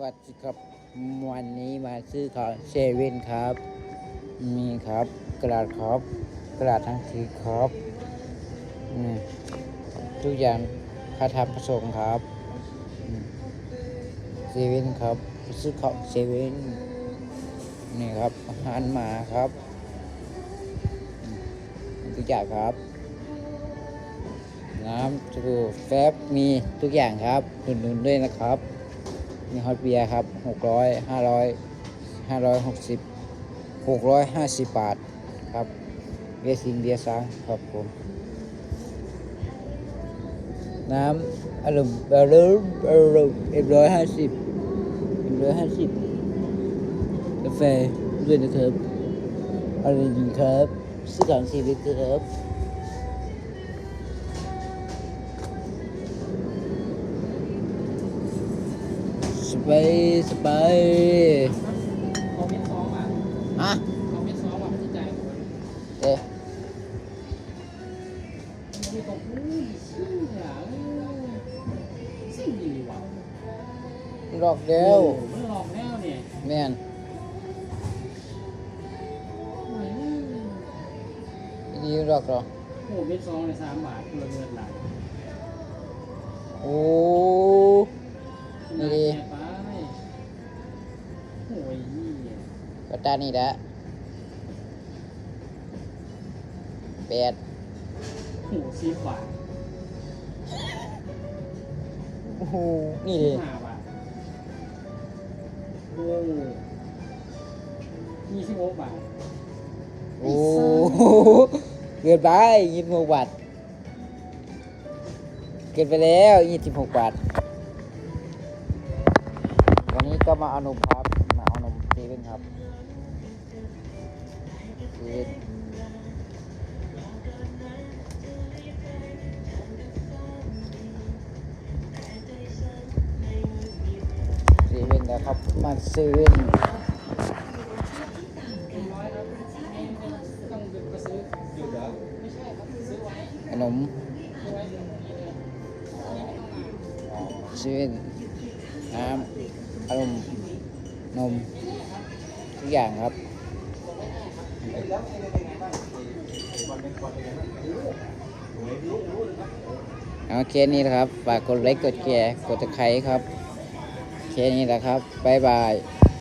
วัสดีครับวันนี้มาซื้อของเซเว่นครับ มีครับกระดาษครับกระดาษทั้งสีครับทุกอย่างคาถาผสมครับเซเว่นครับซื้อของเซเว่นนี่ครับอาหารหมาครับทุกอย่างครับ น้ำสูบแฟบมีทุกอย่างครับหนุนๆด้วยนะครับ มีฮอตเบียร์ครับหกร้อยห้าร้อยห้าร้อยหกสิบหกร้อยห้าสิบบาทครับเบียร์ซิงเบียร์ซังครับผมน้ำอารมณ์อารมณ์อารมณ์เอ็มร้อยห้าสิบเอ็มร้อยห้าสิบกาแฟด้วยนะครับอะไรดีครับซื้อของชีวิตครับ สบายสบายคอมเมนต์สองอะฮะคอมเมนต์สองอะมันจะจ่ายผมเอ๊ะมันมีตรงอู้เชี่ยสิ่งดีว่ะหลอกเดียวมันหลอกแล้วเนี่ยแม่นนี่หลอกเหรอโอ้เม็ดซองในสามบาทคนละเงินหลายโอ้น่ ก็ตานี่แหละแปดโอ้สิบบาทโอ้โหนี่ดิห้าบาทโอ้ยี่สิบหกบาทโอ้โหเกินไปยี่สิบหกบาทเกินไปแล้วยี่สิบหกบาทวันนี้ก็มาเอานมครับมาเอานม เซเว่นครับเซเว่นเซเว่นนะครับ มาเซเว่นร้อยครับต้องเดินไปซื้ออยู่เหรอไม่ใช่ครับซื้อไว้ขนมซื้อไว้ตรงนี้เลยนี่ไม่ต้องมาเซเว่นน้ำอารมณ์นม ทุกอย่างครับเอาเคสนี้นะครับ ฝากกดไลค์กดแชร์กดตะไคร้ครับ เคสนี้นะครับ บ๊ายบาย